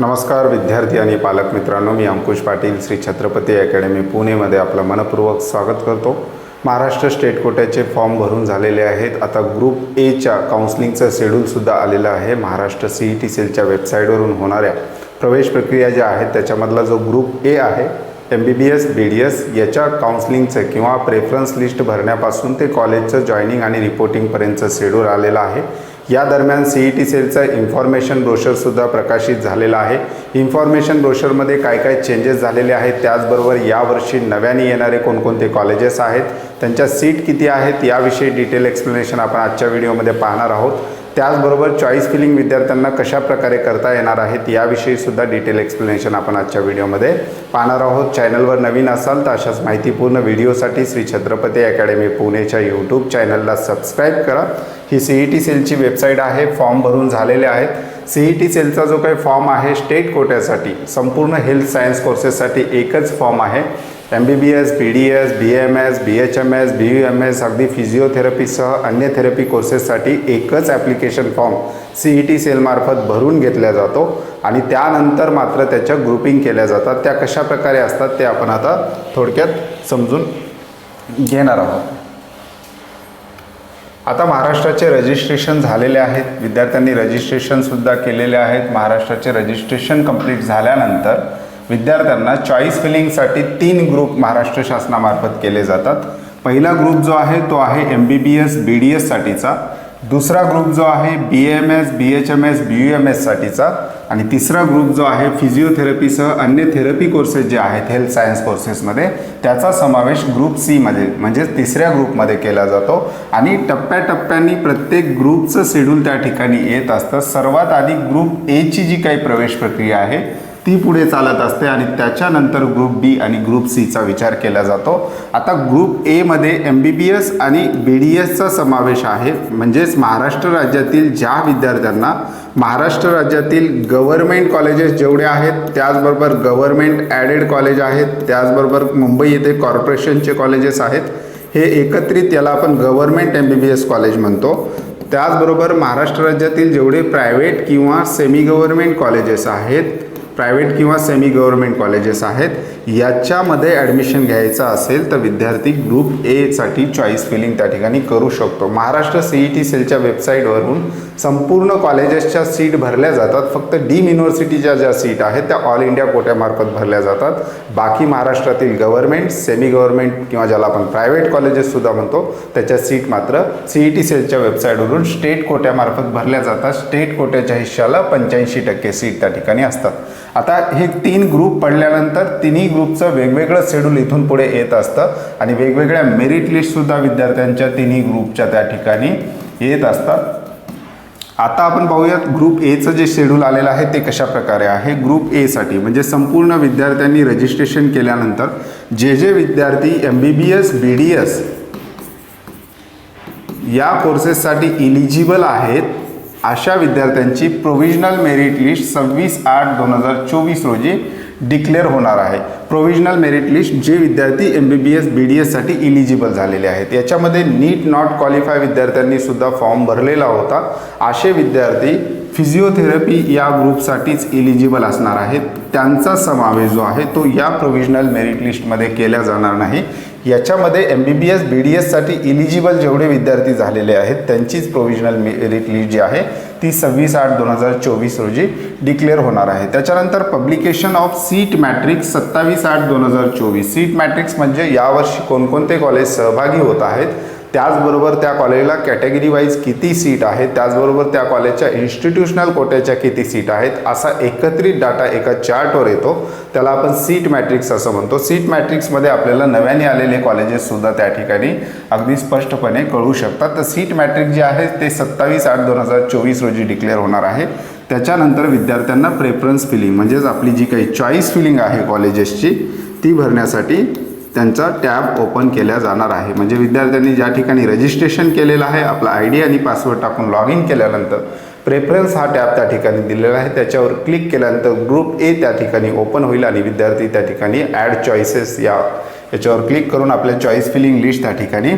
नमस्कार विद्यार्थी आणि पालक मित्रांनो मी अंकुश पाटील श्री छत्रपती अकॅडमी पुणेमध्ये आपलं मनपूर्वक स्वागत करतो. महाराष्ट्र स्टेट कोट्याचे फॉर्म भरून झालेले आहेत. आता ग्रुप एच्या काउन्सिलिंगचं शेड्यूलसुद्धा आलेलं आहे. महाराष्ट्र सी ई टी सेलच्या वेबसाईटवरून होणाऱ्या प्रवेश प्रक्रिया ज्या आहेत त्याच्यामधला जो ग्रुप ए आहे M B B S B D S याच्या काउन्सिलिंगचं किंवा प्रेफरन्स लिस्ट भरण्यापासून ते कॉलेजचं जॉईनिंग आणि रिपोर्टिंगपर्यंतचं शेड्यूल आलेलं आहे. या दरम्यान सी ई टी सेलचा इन्फॉर्मेशन ब्रोशरसुद्धा प्रकाशित झालेला आहे. इन्फॉर्मेशन ब्रोशरमध्ये काय काय चेंजेस झालेले आहेत त्याचबरोबर यावर्षी नव्याने येणारे कोणकोणते कॉलेजेस आहेत त्यांच्या सीट किती आहेत याविषयी डिटेल एक्सप्लेनेशन आपण आजच्या व्हिडिओमध्ये पाहणार आहोत. त्याचबरोबर चॉईस फिलिंग विद्यार्थ्यांना कशा प्रकारे करता येणार आहेत याविषयी सुद्धा डिटेल एक्सप्लेनेशन आपण आजच्या व्हिडिओमध्ये पाहणार आहोत. चॅनलवर नवीन असाल तर अशाच माहितीपूर्ण व्हिडिओसाठी श्री छत्रपती अकॅडमी पुणेच्या यूट्यूब चॅनलला सबस्क्राईब करा. ही सी ई टी सेलची वेबसाईट आहे फॉर्म भरून झालेले आहेत. सी ई टी सेलचा जो काही फॉर्म आहे स्टेट कोट्यासाठी संपूर्ण हेल्थ सायन्स कोर्सेससाठी एकच फॉर्म आहे. M B B S B D S B M S B H M S B U M S अगदी फिजिओथेरपीसह अन्य थेरपी कोर्सेससाठी एकच application form C E T सेलमार्फत भरून घेतला जातो आणि त्यानंतर मात्र त्याच्या ग्रुपिंग केल्या जातात. त्या कशा प्रकारे असतात ते आपण आता थोडक्यात समजून घेणार आहोत. आता महाराष्ट्राचे रजिस्ट्रेशन झालेले आहेत. विद्यार्थ्यांनी रजिस्ट्रेशनसुद्धा केलेले आहेत. महाराष्ट्राचे रजिस्ट्रेशन कंप्लीट झाल्यानंतर विद्यार्थ्यांना चॉईस फिलिंगसाठी तीन ग्रुप महाराष्ट्र शासनामार्फत केले जातात. पहिला ग्रुप जो आहे तो आहे M B B S B D एससाठीचा दुसरा ग्रुप जो आहे B M S B H M S B U M एससाठीचा आणि तिसरा ग्रुप जो आहे फिजिओथेरपीसह अन्य थेरपी कोर्सेस जे आहेत हेल्थ सायन्स कोर्सेसमध्ये त्याचा समावेश ग्रुप सीमध्ये म्हणजेच तिसऱ्या ग्रुपमध्ये केला जातो. आणि टप्प्याटप्प्याने प्रत्येक ग्रुपचं शेड्यूल त्या ठिकाणी येत असतं. सर्वात आधी ग्रुप एची जी काही प्रवेश प्रक्रिया आहे ती पुढे चालत असते आणि त्याच्यानंतर ग्रुप बी आणि ग्रुप सीचा विचार केला जातो. आता ग्रुप एमध्ये एम बी बी एस आणि बी डी एसचा समावेश आहे. म्हणजेच महाराष्ट्र राज्यातील ज्या विद्यार्थ्यांना महाराष्ट्र राज्यातील गव्हर्मेंट कॉलेजेस जेवढे आहेत त्याचबरोबर गव्हर्मेंट ॲडेड कॉलेज आहेत त्याचबरोबर मुंबई येथे कॉर्पोरेशनचे कॉलेजेस आहेत हे एकत्रित याला आपण government M B B S college म्हणतो. त्याचबरोबर महाराष्ट्र राज्यातील जेवढे प्रायव्हेट किंवा सेमी गव्हर्मेंट कॉलेजेस आहेत प्रायव्हेट किंवा सेमी गव्हर्मेंट कॉलेजेस आहेत. याच्यामध्ये ॲडमिशन घ्यायचं असेल तर विद्यार्थी ग्रुप एसाठी चॉईस फिलिंग त्या ठिकाणी करू शकतो. महाराष्ट्र सी ई टी सेलच्या वेबसाईटवरून संपूर्ण कॉलेजेसच्या सीट भरल्या जातात. फक्त डीम युनिव्हर्सिटीच्या ज्या सीट आहेत त्या ऑल इंडिया कोट्यामार्फत भरल्या जातात. बाकी महाराष्ट्रातील गव्हर्मेंट सेमी गव्हर्मेंट किंवा ज्याला आपण प्रायव्हेट कॉलेजेससुद्धा म्हणतो त्याच्या सीट मात्र सी ई टी सेलच्या वेबसाईटवरून स्टेट कोट्यामार्फत भरल्या जातात. स्टेट कोट्याच्या हिश्श्याला पंच्याऐंशी टक्के सीट त्या ठिकाणी असतात. आता हे तीन ग्रुप पडल्यानंतर तिन्ही ग्रुपचं वेगवेगळं शेड्यूल इथून पुढे येत असतं आणि वेगवेगळ्या मेरिट लिस्टसुद्धा विद्यार्थ्यांच्या तिन्ही ग्रुपच्या त्या ठिकाणी येत असतात. आता आपण पाहूयात ग्रुप एचं जे शेड्यूल आलेलं आहे ते कशा प्रकारे आहे ग्रुप एसाठी म्हणजे संपूर्ण विद्यार्थ्यांनी रजिस्ट्रेशन केल्यानंतर जे जे विद्यार्थी M B B S B D S या कोर्सेससाठी इलिजिबल आहेत अशा विद्यार्थ्यांची प्रोव्हिजनल मेरिट लिस्ट सव्वीस आठ दोन हजार चोवीस रोजी डिक्लेअर होणार आहे. प्रोव्हिजनल मेरिट लिस्ट जे विद्यार्थी M B B S B D एससाठी eligible झालेले आहेत. याच्यामध्ये नीट नॉट क्वालिफाय विद्यार्थ्यांनी सुद्धा फॉर्म भरलेला होता. असे विद्यार्थी फिजिओथेरपी या ग्रुपसाठीच इलिजिबल असणार आहेत. त्यांचा समावेश जो आहे तो या प्रोव्हिजनल मेरिट लिस्टमध्ये केला जाणार नाही. याच्यामध्ये M B B S B D एससाठी eligible जेवढे विद्यार्थी झालेले आहेत त्यांचीच प्रोव्हिजनल मेरिट लिस्ट जी आहे ती सव्वीस आठ दोन हजार चोवीस रोजी डिक्लेअर होणार आहे. त्याच्यानंतर पब्लिकेशन ऑफ सीट मॅट्रिक्स सत्तावीस आठ दोन हजार चोवीस. सीट मॅट्रिक्स म्हणजे यावर्षी कोणकोणते कॉलेज सहभागी होत आहेत? त्याचबरोबर त्या कॉलेजला कॅटेगरी वाईज किती सीट आहेत त्याचबरोबर त्या कॉलेजच्या इन्स्टिट्यूशनल कोट्याच्या किती सीट आहेत असा एकत्रित डाटा एका चार्टवर येतो. त्याला आपण सीट मॅट्रिक्स असं म्हणतो. सीट मॅट्रिक्समध्ये आपल्याला नव्याने आलेले कॉलेजेससुद्धा त्या ठिकाणी अगदी स्पष्टपणे कळू शकतात. तर सीट मॅट्रिक जे आहे ते सत्तावीस आठ दोन हजार चोवीस रोजी डिक्लेअर होणार आहे. त्याच्यानंतर विद्यार्थ्यांना प्रेफरन्स फिलिंग म्हणजेच आपली जी काही चॉईस फिलिंग आहे कॉलेजेसची ती भरण्यासाठी त्यांचा टॅब ओपन केल्या जाणार आहे. म्हणजे विद्यार्थ्यांनी ज्या ठिकाणी रजिस्ट्रेशन केलेलं आहे आपला आय डी आणि पासवर्ड टाकून लॉग इन केल्यानंतर प्रेफरन्स हा टॅब त्या ठिकाणी दिलेला आहे. त्याच्यावर क्लिक केल्यानंतर ग्रुप ए त्या ठिकाणी ओपन होईल आणि विद्यार्थी त्या ठिकाणी ॲड चॉईसेस या याच्यावर क्लिक करून आपल्या चॉईस फिलिंग लिस्ट त्या ठिकाणी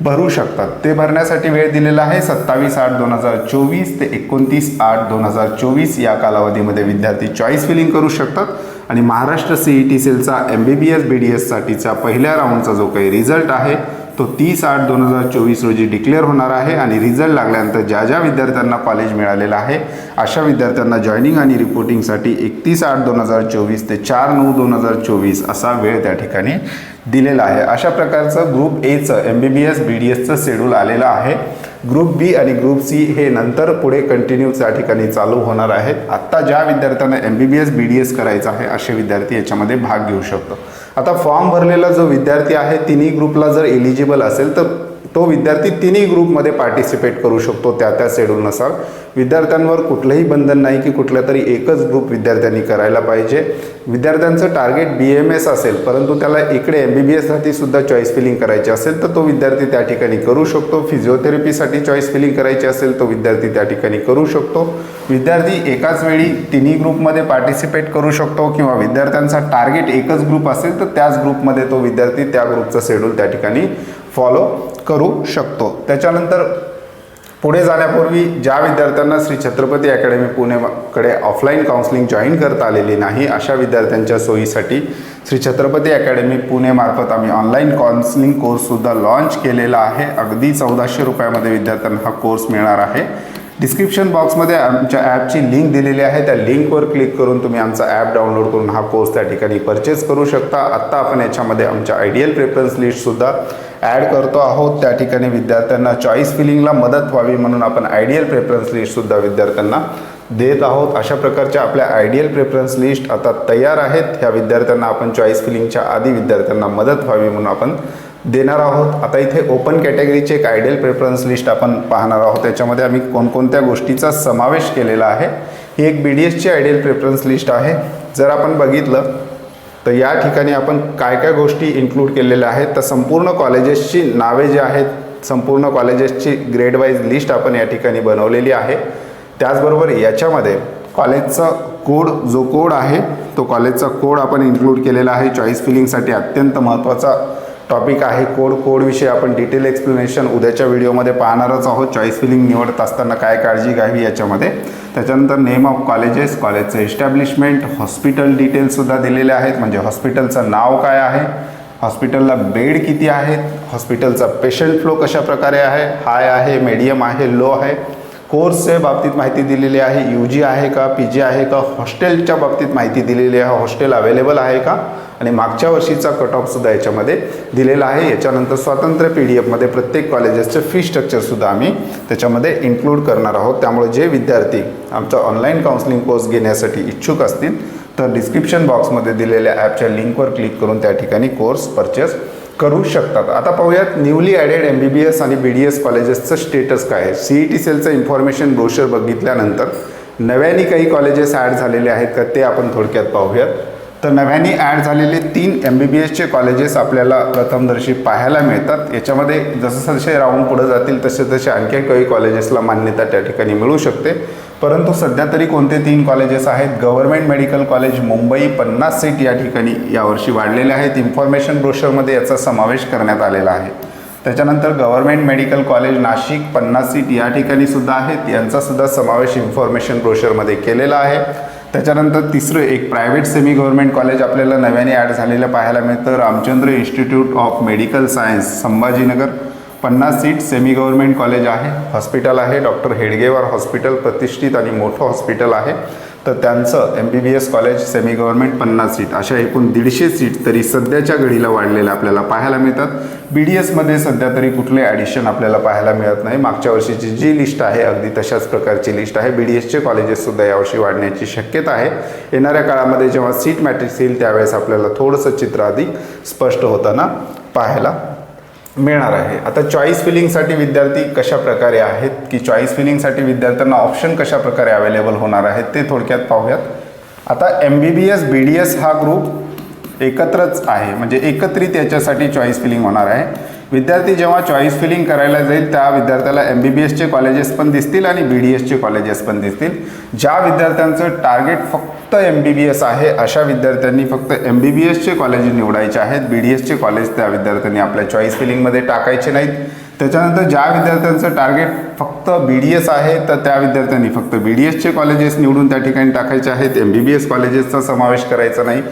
भरू शकतात. ते भरण्यासाठी वेळ दिलेला आहे सत्तावीस आठ दोन हजार चोवीस ते एकोणतीस आठ दोन हजार चोवीस या कालावधीमध्ये विद्यार्थी चॉईस फिलिंग करू शकतात. आणि Maharashtra C E T सेलचा M B B S B D एससाठीचा पहिल्या राऊंडचा जो काही रिझल्ट आहे तो तीस आठ दोन हजार चोवीस रोजी डिक्लेअर होणार आहे आणि रिझल्ट लागल्यानंतर ज्या ज्या विद्यार्थ्यांना कॉलेज मिळालेलं आहे अशा विद्यार्थ्यांना जॉईनिंग आणि रिपोर्टिंगसाठी एकतीस आठ दोन हजार चोवीस ते चार नऊ दोन हजार चोवीस असा वेळ त्या ठिकाणी दिलेला आहे. अशा प्रकारचं ग्रुप एचं M B B S B D एसचं शेड्यूल आलेलं आहे. ग्रुप बी आणि ग्रुप सी हे नंतर पुढे कंटिन्यू त्या ठिकाणी चालू होणार आहेत. आत्ता ज्या विद्यार्थ्यांना M B B S B D S करायचं आहे असे विद्यार्थी याच्यामध्ये भाग घेऊ शकतो. आता फॉर्म भरलेला जो विद्यार्थी आहे तिन्ही ग्रुपला जर एलिजिबल असेल तर तो विद्यार्थी तिन्ही ग्रुपमध्ये पार्टिसिपेट करू शकतो त्या त्या शेड्यूलनुसार. विद्यार्थ्यांवर कुठलंही बंधन नाही की कुठल्या तरी एकच ग्रुप विद्यार्थ्यांनी करायला पाहिजे. विद्यार्थ्यांचं टार्गेट बी एम एस असेल परंतु त्याला इकडे एम बी बी एससाठी सुद्धा चॉईस फिलिंग करायची असेल तर तो विद्यार्थी त्या ठिकाणी करू शकतो. फिजिओथेरपीसाठी चॉईस फिलिंग करायची असेल तो विद्यार्थी त्या ठिकाणी करू शकतो. विद्यार्थी एकाच वेळी तिन्ही ग्रुपमध्ये पार्टिसिपेट करू शकतो किंवा विद्यार्थ्यांचा टार्गेट एकच ग्रुप असेल तर त्याच ग्रुपमध्ये तो विद्यार्थी त्या ग्रुपचं शेड्यूल त्या ठिकाणी फॉलो करू शकतो. त्याच्यानंतर पुढे जाण्यापूर्वी ज्या विद्यार्थ्यांना श्री छत्रपती अकॅडमी पुणेकडे ऑफलाईन काउन्सिलिंग जॉईन करता आलेली नाही अशा विद्यार्थ्यांच्या सोयीसाठी श्री छत्रपती अकॅडमी पुणेमार्फत आम्ही ऑनलाईन काउन्सिलिंग कोर्ससुद्धा लॉन्च केलेला आहे. अगदी चौदाशे रुपयामध्ये विद्यार्थ्यांना हा कोर्स मिळणार आहे. डिस्क्रिप्शन बॉक्समध्ये आमच्या ॲपची लिंक दिलेली आहे. त्या लिंकवर क्लिक करून तुम्ही आमचा ॲप डाउनलोड करून हा कोर्स त्या ठिकाणी परचेस करू शकता. आत्ता आपण याच्यामध्ये आमच्या आयडियल प्रेफरन्स लिस्टसुद्धा ॲड करतो आहोत. त्या ठिकाणी विद्यार्थ्यांना चॉईस फिलिंगला मदत व्हावी म्हणून आपण आयडियल प्रेफरन्स लिस्टसुद्धा विद्यार्थ्यांना देत आहोत. अशा प्रकारच्या आपल्या आयडियल प्रेफरन्स लिस्ट आता तयार आहेत. ह्या विद्यार्थ्यांना आपण चॉईस फिलिंगच्या आधी विद्यार्थ्यांना मदत व्हावी म्हणून आपण देणार आहोत. आता इथे ओपन कॅटेगरीचे एक आयडियल प्रेफरन्स लिस्ट आपण पाहणार आहोत. त्याच्यामध्ये आम्ही कोणकोणत्या गोष्टीचा समावेश केलेला आहे. ही एक बी डी एसची आयडियल प्रेफरन्स लिस्ट आहे. जर आपण बघितलं तर या ठिकाणी आपण काय काय गोष्टी इन्क्लूड केलेल्या आहेत. तर संपूर्ण कॉलेजेसची नावे जी आहेत संपूर्ण कॉलेजेसची ग्रेड वाईज लिस्ट आपण या ठिकाणी बनवलेली आहे. त्याचबरोबर याच्यामध्ये कॉलेजचा कोड जो कोड आहे तो कॉलेजचा कोड आपण इन्क्लूड केलेला आहे. चॉईस फिलिंगसाठी अत्यंत महत्त्वाचा टॉपिक आहे कोड कोडविषयी आपण डिटेल एक्सप्लेनेशन उद्याच्या व्हिडिओमध्ये पाहणारच आहोत. चॉईस फिलिंग निवडत असताना काय काळजी घ्यावी याच्यामध्ये. त्याच्यानंतर नेम ऑफ कॉलेजेस कॉलेजचं एस्टॅब्लिशमेंट हॉस्पिटल डिटेल्ससुद्धा दिलेले आहेत. म्हणजे हॉस्पिटलचं नाव काय आहे? हॉस्पिटलला बेड किती आहेत? हॉस्पिटलचा पेशंट फ्लो कशा प्रकारे आहे? हाय आहे मीडियम आहे लो आहे? कोर्सच्या बाबतीत माहिती दिलेली आहे. यू जी आहे का? पी जी आहे का? हॉस्टेलच्या बाबतीत माहिती दिलेली आहे. हॉस्टेल अवेलेबल आहे का? आणि मागच्या वर्षीचा कट ऑफसुद्धा याच्यामध्ये दिलेला आहे. याच्यानंतर स्वातंत्र्य पी डी एफमध्ये प्रत्येक कॉलेजेसचं फी स्ट्रक्चरसुद्धा आम्ही त्याच्यामध्ये इन्क्लूड करणार आहोत. त्यामुळे जे विद्यार्थी आमचा ऑनलाईन काउन्सिलिंग कोर्स घेण्यासाठी इच्छुक असतील तर डिस्क्रिप्शन बॉक्समध्ये दिलेल्या ॲपच्या लिंकवर क्लिक करून त्या ठिकाणी कोर्स परचेस करू शकतात. आता पाहूयात newly added M B B S आणि बी डी एस कॉलेजेसचं स्टेटस काय आहे? सी ई टी सेलचं इन्फॉर्मेशन ब्रोशर बघितल्यानंतर नव्याने काही कॉलेजेस ॲड झालेले आहेत का ते आपण थोडक्यात पाहूयात. तर नव्याने ॲड झालेले तीन एम बी बी एसचे कॉलेजेस आपल्याला प्रथमदर्शी पाहायला मिळतात. याच्यामध्ये जसं जसे राऊंड पुढे जातील तसे तसे आणखी काही कॉलेजेसला मान्यता त्या ठिकाणी मिळू शकते. परंतु सध्या तरी कोणते तीन कॉलेजेस आहेत? गव्हर्नमेंट मेडिकल कॉलेज मुंबई पन्नास सीट या ठिकाणी यावर्षी वाढलेले आहेत. इन्फॉर्मेशन ब्रोशरमध्ये याचा समावेश करण्यात आलेला आहे. त्याच्यानंतर गव्हर्नमेंट मेडिकल कॉलेज नाशिक पन्नास सीट या ठिकाणी सुद्धा आहेत. यांचा सुद्धा समावेश इन्फॉर्मेशन ब्रोशरमध्ये केलेला आहे. त्याच्यानंतर तिसरं एक प्रायव्हेट सेमी गव्हर्नमेंट कॉलेज आपल्याला नव्याने ॲड झालेलं पाहायला मिळतं. Ramchandra institute of medical science Sambhajinagar. पन्नास सीट सेमी गव्हर्नमेंट कॉलेज आहे. हॉस्पिटल आहे. डॉक्टर हेडगेवार हॉस्पिटल प्रतिष्ठित आणि मोठं हॉस्पिटल आहे. तर त्यांचं M B B S college semi government पन्नास सीट अशा एकूण दीडशे सीट तरी सध्याच्या घडीला वाढलेल्या आपल्याला पाहायला मिळतात. बी डी एसमध्ये सध्या तरी कुठले ॲडिशन आपल्याला पाहायला मिळत नाही. मागच्या वर्षीची जी लिस्ट आहे अगदी तशाच प्रकारची लिस्ट आहे. बी डी एसचे कॉलेजेससुद्धा यावर्षी वाढण्याची शक्यता आहे. येणाऱ्या काळामध्ये जेव्हा सीट मॅट्रिक्स येईल त्यावेळेस आपल्याला थोडंसं चित्र अधिक स्पष्ट होताना पाहायला मिळणार आहे. आता चॉईस फिलिंगसाठी विद्यार्थी कशा प्रकारे आहेत? की चॉईस फिलिंगसाठी विद्यार्थ्यांना ऑप्शन कशा प्रकारे अवेलेबल होणार आहेत ते थोडक्यात पाहूयात. आता M B B S B D S हा ग्रुप एकत्रच आहे. म्हणजे एकत्रित याच्यासाठी चॉईस फिलिंग होणार आहे. विद्यार्थी जेव्हा चॉईस फिलिंग करायला जाईल त्या विद्यार्थ्याला एम बी बी एसचे कॉलेजेस पण दिसतील आणि बी डी एसचे कॉलेजेस पण दिसतील. ज्या विद्यार्थ्यांचं टार्गेट फक्त फक्त एम बी बी एस आहे अशा विद्यार्थ्यांनी फक्त एम बी बी एसचे कॉलेज निवडायचे आहेत. बी डी एसचे कॉलेज त्या विद्यार्थ्यांनी आपल्या चॉईस फिलिंगमध्ये टाकायचे नाहीत. त्याच्यानंतर ज्या विद्यार्थ्यांचं टार्गेट फक्त बी डी एस आहे तर त्या विद्यार्थ्यांनी फक्त बी डी एसचे कॉलेजेस निवडून त्या ठिकाणी टाकायचे आहेत. एम बी बी एस कॉलेजेसचा समावेश करायचा नाही.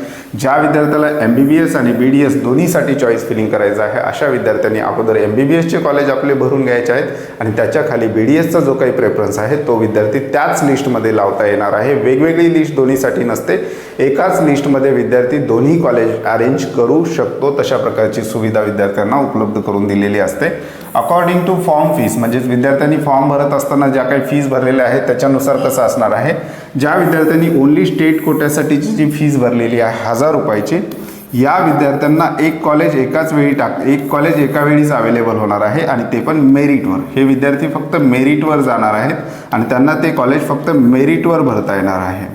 ज्या विद्यार्थ्याला एम बी बी एस आणि बी डी एस दोन्हीसाठी चॉईस फिलिंग करायचं आहे अशा विद्यार्थ्यांनी अगोदर एम बी बी एसचे कॉलेज आपले भरून घ्यायचे आहेत आणि त्याच्याखाली बी डी एसचा जो काही प्रेफरन्स आहे तो विद्यार्थी त्याच लिस्टमध्ये लावता येणार आहे. वेगवेगळी लिस्ट दोन्हीसाठी नसते. एकाच लिस्टमध्ये विद्यार्थी दोन्ही कॉलेज अरेंज करू शकतो. तशा प्रकारची सुविधा विद्यार्थ्यांना उपलब्ध करून दिलेली असते. अकॉर्डिंग टू फॉर्म फीस म्हणजेच विद्यार्थ्यांनी फॉर्म भरत असताना ज्या काही फीज भरलेल्या आहेत त्याच्यानुसार कसं असणार आहे. ज्या विद्यार्थ्यांनी ओनली स्टेट कोट्यासाठीची जी फीज भरलेली आहे हजार रुपयाची या विद्यार्थ्यांना एक कॉलेज एकाच वेळी टाक एक कॉलेज एका वेळीच अवेलेबल होणार आहे आणि ते पण मेरिटवर हे विद्यार्थी फक्त मेरिटवर जाणार आहेत आणि त्यांना ते कॉलेज फक्त मेरिटवर भरता येणार आहे.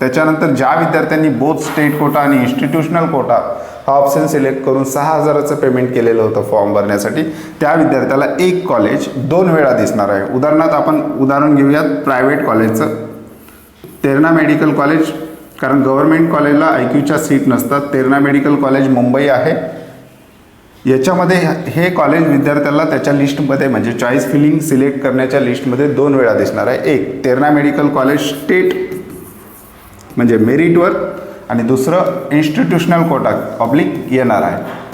त्याच्यानंतर ज्या विद्यार्थ्यांनी बोथ स्टेट कोटा आणि इन्स्टिट्यूशनल कोटा हा ऑप्शन सिलेक्ट करून सहा हजाराचं पेमेंट केलेलं होतं फॉर्म भरण्यासाठी. त्या विद्यार्थ्याला एक कॉलेज दोन वेळा दिसणार आहे. उदाहरणार्थ आपण उदाहरण घेऊयात प्रायव्हेट कॉलेजचं तेरणा मेडिकल कॉलेज कारण गव्हर्नमेंट कॉलेजला आय क्यूच्या सीट नसतात. तेरणा मेडिकल कॉलेज मुंबई आहे. याच्यामध्ये हे कॉलेज विद्यार्थ्याला त्याच्या लिस्टमध्ये म्हणजे चॉईस फिलिंग सिलेक्ट करण्याच्या लिस्टमध्ये दोन वेळा दिसणार आहे. एक तेरणा मेडिकल कॉलेज स्टेट म्हणजे मेरिटवर आणि दुसरं इन्स्टिट्यूशनल कोटा पब्लिक येणार आहे.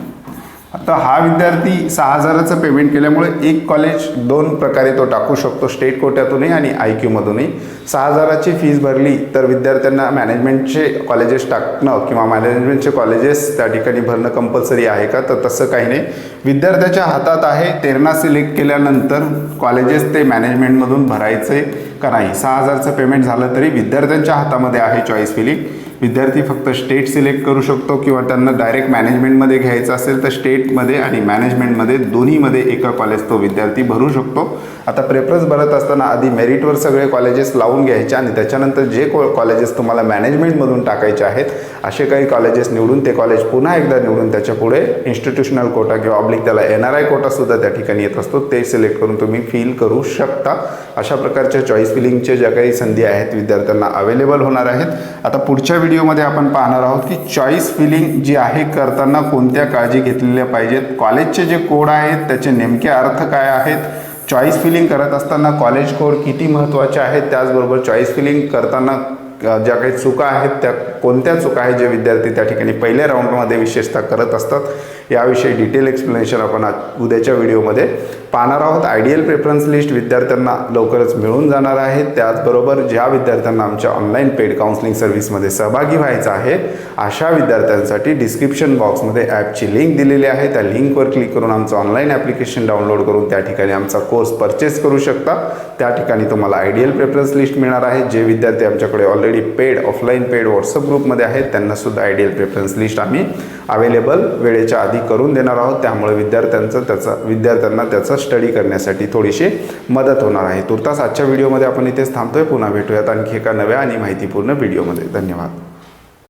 आता हा विद्यार्थी सहा हजाराचं पेमेंट केल्यामुळे एक कॉलेज दोन प्रकारे तो टाकू शकतो स्टेट कोट्यातूनही आणि आय क्यूमधूनही सहा हजाराची फीज भरली तर विद्यार्थ्यांना मॅनेजमेंटचे कॉलेजेस टाकणं किंवा मॅनेजमेंटचे कॉलेजेस त्या ठिकाणी भरणं कंपल्सरी आहे का? तर तसं काही नाही. विद्यार्थ्याच्या हातात आहे तेरणा सिलेक्ट केल्यानंतर कॉलेजेस ते मॅनेजमेंटमधून भरायचे का नाही? सहा हजारचं पेमेंट झालं तरी विद्यार्थ्यांच्या हातामध्ये आहे चॉईस फिलिंग विद्यार्थी फक्त स्टेट सिलेक्ट करू शकतो किंवा त्यांना डायरेक्ट मॅनेजमेंटमध्ये घ्यायचं असेल तर स्टेटमध्ये आणि मॅनेजमेंटमध्ये दोन्हीमध्ये एका कॉलेज तो विद्यार्थी भरू शकतो. आता प्रेफरन्स भरत असताना आधी मेरिटवर सगळे कॉलेजेस लावून घ्यायचे आणि त्याच्यानंतर जे को कॉलेजेस तुम्हाला मॅनेजमेंटमधून टाकायचे आहेत असे काही कॉलेजेस निवडून ते कॉलेज पुन्हा एकदा निवडून त्याच्या पुढे इन्स्टिट्यूशनल कोटा किंवा ऑब्लिक त्याला एन आर आय कोटासुद्धा त्या ठिकाणी येत असतो. ते सिलेक्ट करून तुम्ही फील करू शकता. अशा प्रकारच्या चॉईस फिलिंगच्या ज्या काही संधी आहेत विद्यार्थ्यांना अवेलेबल होणार आहेत. आता पुढच्या व्हिडिओमध्ये आपण पाहणार आहोत की चॉईस फिलिंग जी आहे करताना कोणत्या काळजी घेतलेल्या पाहिजेत? कॉलेजचे जे कोड आहेत त्याचे नेमके अर्थ काय आहेत? चॉईस फिलिंग करत असताना कॉलेज कोड किती महत्त्वाचे आहेत? त्याचबरोबर चॉईस फिलिंग करताना ज्या काही चुका आहेत त्या कोणत्या चुका आहेत जे विद्यार्थी त्या ठिकाणी पहिल्या राऊंडमध्ये विशेषतः करत असतात याविषयी डिटेल एक्सप्लेनेशन आपण आज उद्याच्या व्हिडिओमध्ये पाहणार आहोत. आयडियल प्रेफरन्स लिस्ट विद्यार्थ्यांना लवकरच मिळून जाणार आहे. त्याचबरोबर ज्या विद्यार्थ्यांना आमच्या ऑनलाईन पेड काउन्सिलिंग सर्व्हिसमध्ये सहभागी व्हायचं आहे अशा विद्यार्थ्यांसाठी डिस्क्रिप्शन बॉक्समध्ये ॲपची लिंक दिलेली आहे. त्या लिंकवर क्लिक करून आमचं ऑनलाईन ॲप्लिकेशन डाउनलोड करून त्या ठिकाणी आमचा कोर्स परचेस करू शकता. त्या ठिकाणी तुम्हाला आयडियल प्रेफरन्स लिस्ट मिळणार आहे. जे विद्यार्थी आमच्याकडे already paid offline paid WhatsApp ग्रुपमध्ये आहेत. त्यांनासुद्धा आयडियल प्रेफरन्स लिस्ट आम्ही अवेलेबल वेळेच्या आधी करून देणार आहोत. त्यामुळे विद्यार्थ्यांचं त्याचा विद्यार्थ्यांना त्याचा स्टडी करण्यासाठी थोडीशी मदत होणार आहे. तुर्तास आजच्या व्हिडिओमध्ये आपण इथेच थांबतोय. पुन्हा भेटूयात आणखी एका नव्या आणि माहितीपूर्ण व्हिडिओमध्ये धन्यवाद.